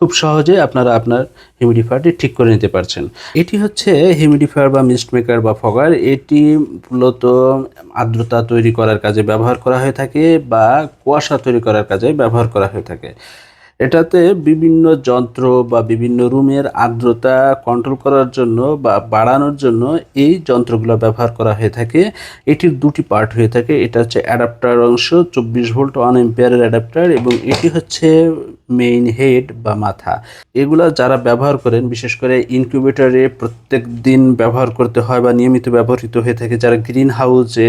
খুব সহজে আপনারা আপনার হিউমিডিফায়ারটি ঠিক করে নিতে পারছেন। এটি হচ্ছে হিউমিডিফায়ার বা মিস্ট মেকার বা ফগার এটি মূলত আর্দ্রতা তৈরি করার কাজে ব্যবহার করা হয়ে থাকে বা কুয়াশা তৈরি করার কাজে ব্যবহার করা হয়ে থাকে। এটাতে বিভিন্ন যন্ত্র বা বিভিন্ন রুমের আর্দ্রতা কন্ট্রোল করার জন্য বা বাড়ানোর জন্য এই যন্ত্রগুলো ব্যবহার করা হয়ে থাকে। এটির দুটি পার্ট হয়ে থাকে। এটা হচ্ছে অ্যাডাপ্টার অংশ, চব্বিশ ভোল্ট ওয়ান এম্পিয়ারের অ্যাডাপ্টার এবং এটি হচ্ছে মেইন হেড বা মাথা। এগুলা যারা ব্যবহার করেন, বিশেষ করে ইনকিউবেটরে প্রত্যেক দিন ব্যবহার করতে হয় বা নিয়মিত ব্যবহৃত হয়ে থাকে, যারা গ্রিন হাউসে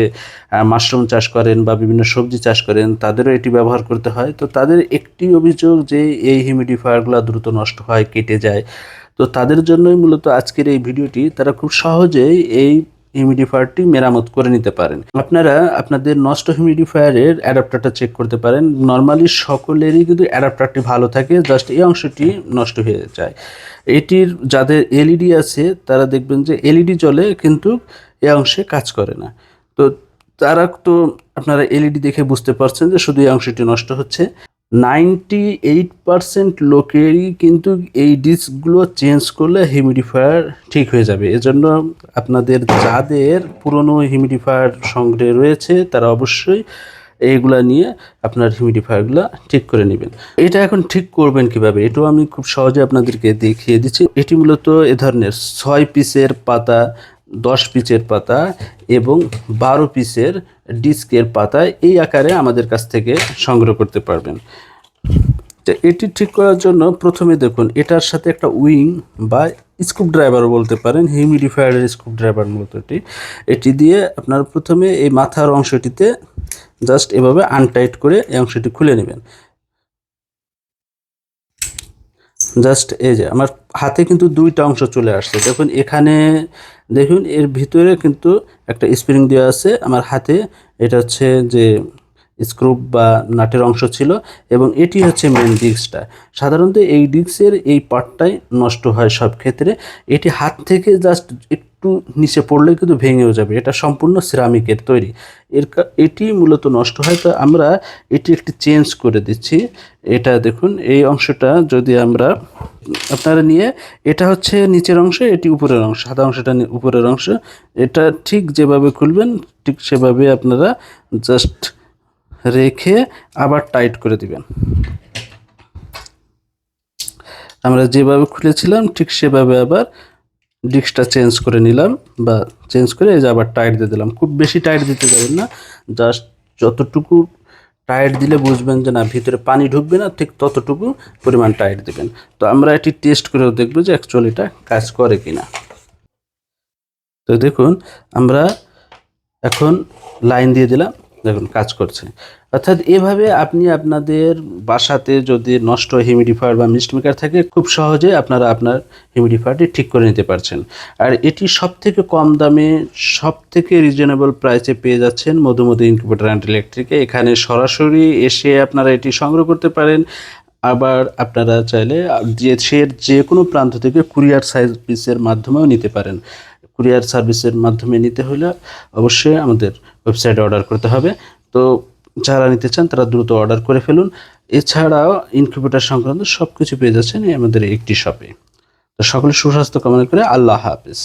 মাশরুম চাষ করেন বা বিভিন্ন সবজি চাষ করেন, তাদেরও এটি ব্যবহার করতে হয়। তো তাদের একটি অভিযোগ যে এই হিউমিডিফায়ারগুলো দ্রুত নষ্ট হয়, কেটে যায়। তো তাদের জন্যই মূলত আজকের এই ভিডিওটি তারা খুব সহজেই এই হিউমিডিফায়ারটি মেরামত করে নিতে পারেন। আপনারা আপনাদের নষ্ট হিউমিডিফায়ারের অ্যাডাপ্টারটা চেক করতে পারেন। নর্মালি সকলেরই কিন্তু অ্যাডাপ্টারটি ভালো থাকে জাস্ট এই অংশটি নষ্ট হয়ে যায়। এটির যাদের এলইডি আছে, তারা দেখবেন যে এলইডি জ্বলে কিন্তু এই অংশে কাজ করে না। তো তারা তো আপনারা এলইডি দেখে বুঝতে পারছেন যে শুধু এই অংশটি নষ্ট হচ্ছে। নাইনটি এইট পারসেন্ট লোকেরই কিন্তু এই ডিস্কগুলো চেঞ্জ করলে হিউমিডিফায়ার ঠিক হয়ে যাবে। এজন্য আপনাদের যাদের পুরনো হিউমিডিফায়ার সংগ্রহে রয়েছে, তারা অবশ্যই এইগুলা নিয়ে আপনার হিউমিডিফায়ারগুলো ঠিক করে নেবেন। এটা এখন ঠিক করবেন কীভাবে? এটাও আমি খুব সহজে আপনাদেরকে দেখিয়ে দিচ্ছি। এটি মূলত এ ধরনের ছয় পিসের পাতা দশ পিচের পাতা এবং বারো পিসের ডিস্কের পাতা এই আকারে আমাদের কাছ থেকে সংগ্রহ করতে পারবেন। তো এটি ঠিক করার জন্য প্রথমে দেখুন, এটার সাথে একটা উইং বা স্ক্রুপ ড্রাইভার বলতে পারেন, হিউমিডিফায়ারের স্ক্রুপ ড্রাইভার মূলত এটি। এটি দিয়ে আপনার প্রথমে এই মাথার অংশটিতে জাস্ট এভাবে আনটাইট করে এই অংশটি খুলে নেবেন। জাস্ট এই যে, আমার হাতে কিন্তু দুইটা অংশ চলে আসছে। দেখুন, এখানে দেখুন, এর ভিতরে কিন্তু একটা স্প্রিং দেওয়া আছে। আমার হাতে এটা হচ্ছে যে স্ক্রুপ বা নাটের অংশ ছিল এবং এটি হচ্ছে মেন ডিস্কটা সাধারণত এই ডিস্কের এই পার্টটাই নষ্ট হয় সব ক্ষেত্রে। এটি হাত থেকে জাস্ট একটু নিচে পড়লে কিন্তু ভেঙেও যাবে। এটা সম্পূর্ণ সিরামিকের তৈরি। এর এটি মূলত নষ্ট হয়, তো আমরা এটি একটি চেঞ্জ করে দিচ্ছি। এটা দেখুন, এই অংশটা যদি আমরা আপনারা নিয়ে, এটা হচ্ছে নিচের অংশ, এটি উপরের অংশ, সাদা অংশটা উপরের অংশ। এটা ঠিক যেভাবে খুলবেন, ঠিক সেভাবে আপনারা জাস্ট রেখে আবার টাইট করে দিবেন। আমরা যেভাবে খুলেছিলাম, ঠিক সেভাবে আবার ডিস্কটা চেঞ্জ করে নিলাম বা চেঞ্জ করে এই যে আবার টাইট দিয়ে দিলাম। খুব বেশি টাইট দিতে যাবেন না জাস্ট যতটুকু টাইট দিলে বুঝবেন যে না, ভিতরে পানি ঢুকবে না, ঠিক ততটুকু পরিমাণ টাইট দেবেন। তো আমরা এটি টেস্ট করেও দেখব যে অ্যাকচুয়ালি এটা কাজ করে কি না তো দেখুন, আমরা এখন লাইন দিয়ে দিলাম। দেখুন, কাজ করছে। অর্থাৎ এভাবে আপনি আপনাদের বাসাতে যদি নষ্ট হিউমিডিফায়ার বা মিস্ট মেকার থাকে, খুব সহজে আপনারা আপনার হিউমিডিফায়ারটি ঠিক করে নিতে পারছেন। আর এটি সব থেকে কম দামে সব থেকে রিজনেবল প্রাইসে পেয়ে যাচ্ছেন মধুমধু ইনকিউবেটার অ্যান্ড ইলেকট্রিকে এখানে সরাসরি এসে আপনারা এটি সংগ্রহ করতে পারেন। আবার আপনারা চাইলে যে দেশের যে কোনো প্রান্ত থেকে কুরিয়ার সার্ভিসের মাধ্যমেও নিতে পারেন। কুরিয়ার সার্ভিসের মাধ্যমে নিতে হলে অবশ্যই আমাদের ওয়েবসাইটে অর্ডার করতে হবে। তো যারা নিতে চান, তারা দ্রুত অর্ডার করে ফেলুন। এছাড়াও ইনকিউবেটার সংক্রান্ত সব কিছু পেয়ে যাচ্ছেন আমাদের একটি শপে তো সকলে সুস্বাস্থ্য কামনা করে আল্লাহ হাফেজ।